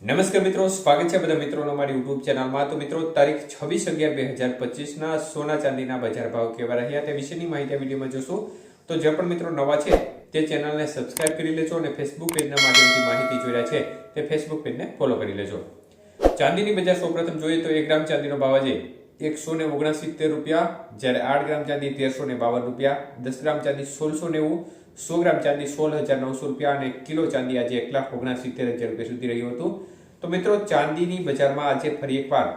નમસ્કાર મિત્રો, સ્વાગત છે બધા મિત્રોનો મારી યુટ્યુબ ચેનલમાં. તો મિત્રો, તારીખ છવ્વીસ અગિયાર બે હજાર પચીસના સોના ચાંદીના બજાર ભાવ કેવા રહ્યા તે વિશેની માહિતી વિડીયોમાં જોશું. તો જે પણ મિત્રો નવા છે, તે ચેનલને સબસ્ક્રાઇબ કરી લેજો અને ફેસબુક પેજના માધ્યમથી માહિતી જોઈ રહ્યા છે, તે ફેસબુક પેજને ફોલો કરી લેજો. ચાંદીની બજાર સૌપ્રથમ જોઈએ તો એક ગ્રામ ચાંદીનો ભાવ આજે એકસો ને ઓગણસિત્તેર રૂપિયા, જ્યારે આઠ ગ્રામ ચાંદી તેરસો ને બાવન રૂપિયા, દસ ગ્રામ ચાંદી સોળસો નેવું, સો ગ્રામ ચાંદી સોળ હજાર નવસો રૂપિયા અને કિલો ચાંદી આજે એક લાખ ઓગણસિત્તેર હજાર રૂપિયા સુધી રહ્યું હતું. તો મિત્રો, ચાંદીની બજારમાં આજે ફરી એકવાર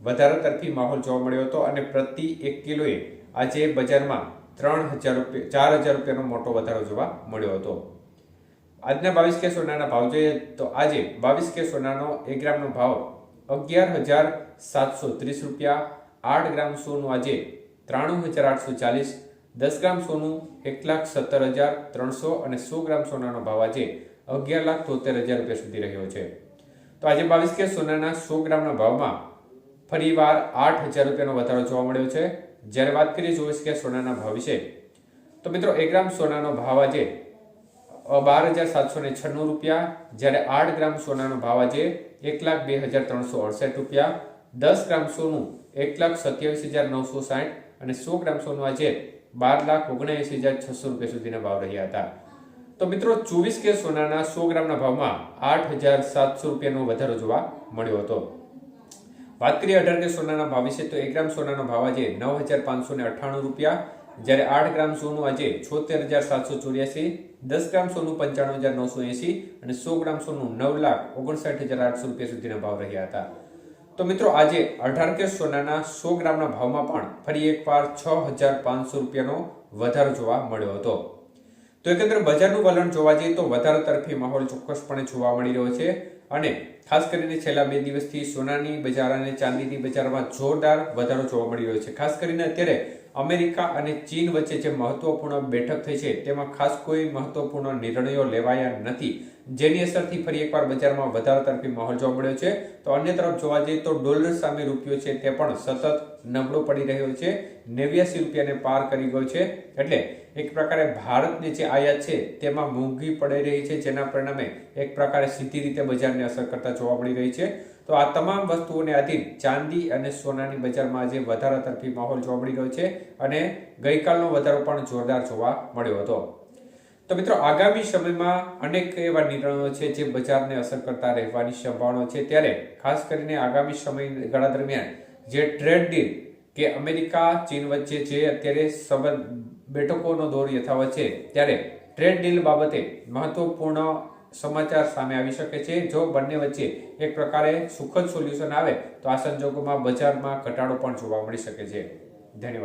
વધારા તરફી માહોલ જોવા મળ્યો હતો અને પ્રતિ એક કિલોએ આજે બજારમાં ત્રણ હજાર રૂપિયા, ચાર હજાર રૂપિયાનો મોટો વધારો જોવા મળ્યો હતો. આજના બાવીસ કે સોનાના ભાવ જોઈએ તો આજે બાવીસ કે સોનાનો એક ગ્રામનો ભાવ અગિયાર હજાર સાતસો ત્રીસ રૂપિયા આઠ ગ્રામ સોનું આજે ત્રાણું હજાર આઠસો ચાલીસ, દસ ગ્રામ સોનું એક લાખ સત્તર હજાર ત્રણસો અને સો ગ્રામ સોનાનો ભાવ આજે અગિયાર લાખ તોતેર હજાર રૂપિયા સુધી રહ્યો છે. તો આજે બાવીસ કે સોનાના સો ગ્રામના ભાવમાં ફરીવાર આઠ હજાર રૂપિયાનો વધારો જોવા મળ્યો છે. જ્યારે વાત કરીએ ચોવીસ કે સોનાના ભાવ વિશે, તો મિત્રો એક ગ્રામ સોનાનો ભાવ આજે બાર હજાર સાતસો ને છન્નું રૂપિયા, જ્યારે આઠ ગ્રામ સોનાનો ભાવ આજે એક લાખ બે હજાર ત્રણસો અડસઠ રૂપિયા દસ ગ્રામ સોનું, એક લાખ સત્યાવીસ હજાર નવસો સાઠ અને સો ગ્રામ સોનું આજે બાર લાખ ઓગણએંસી હજાર છસો રૂપિયા સુધીના ભાવ રહ્યા હતા. તો મિત્રો, ચોવીસ કે સોનાના સો ગ્રામના ભાવમાં આઠ હજાર સાતસો રૂપિયાનો વધારો જોવા મળ્યો હતો. વાત કરીએ અઢાર કે સોનાના ભાવ વિશે, તો એક ગ્રામ સોનાનો ભાવ આજે નવ હજાર પાંચસો ને અઠ્ઠાણું રૂપિયા, જ્યારે આઠ ગ્રામ સોનું આજે છોતેર હજાર સાતસો ચોર્યાસી, દસ ગ્રામ સોનું પંચાણું હજાર નવસો એંસી અને સો ગ્રામ સોનું નવ લાખ ઓગણસાઠ હજાર આઠસો રૂપિયા સુધીના ભાવ રહ્યા હતા. તો મિત્રો આજે અઢાર કે સોનાના સો ગ્રામના ભાવમાં પણ ફરી એકવાર છ હજાર પાંચસો રૂપિયાનો વધારો જોવા મળ્યો હતો. તો એકંદર બજારનું વલણ જોવા જઈએ તો વધારો તરફી માહોલ ચોક્કસપણે જોવા મળી રહ્યો છે અને ખાસ કરીને છેલ્લા બે દિવસથી સોનાની બજાર અને ચાંદીની બજારમાં જોરદાર વધારો જોવા મળી રહ્યો છે. ખાસ કરીને અત્યારે અમેરિકા અને ચીન વચ્ચે જે મહત્વપૂર્ણ બેઠક થઈ છે તેમાં ખાસ કોઈ મહત્વપૂર્ણ નિર્ણયો લેવાયા નથી. જેની અસરથી ફરી એકવાર બજારમાં વધારો તરફી માહોલ જોવા મળ્યો છે. તો અન્ય તરફ જોવા જઈએ તો ડોલર સામે રૂપિયો છે તે પણ સતત નબળો પડી રહ્યો છે. નેવ્યાસી રૂપિયાને પાર કરી ગયો છે. એટલે એક પ્રકારે ભારતની જે આયાત છે તેમાં મોંઘી પડી રહી છે, જેના પરિણામે એક પ્રકારે સીધી રીતે બજારને અસર કરતા જોવા મળી રહી છે. તો આ તમામ વસ્તુઓને આધીન ચાંદી અને સોનાની બજારમાં આજે વધારા તરફી માહોલ જોવા મળી રહ્યો છે અને ગઈકાલનો વધારો પણ જોરદાર જોવા મળ્યો હતો. તો મિત્રો, આગામી સમયમાં અનેક એવા નિર્ણયો છે જે બજારને અસર કરતા રહેવાની સંભાવના છે. ત્યારે ખાસ કરીને આગામી સમયગાળા દરમિયાન જે ટ્રેડ ડીલ કે અમેરિકા, ચીન વચ્ચે જે અત્યારે સંબંધ, બેઠકોનો દોર યથાવત છે, ત્યારે ટ્રેડ ડીલ બાબતે મહત્વપૂર્ણ સમાચાર સામે આવી શકે છે. જો બંને વચ્ચે એક પ્રકારે સુખદ સોલ્યુશન આવે, તો આ સંજોગોમાં બજારમાં ઘટાડો પણ જોવા મળી શકે છે. ધન્યવાદ.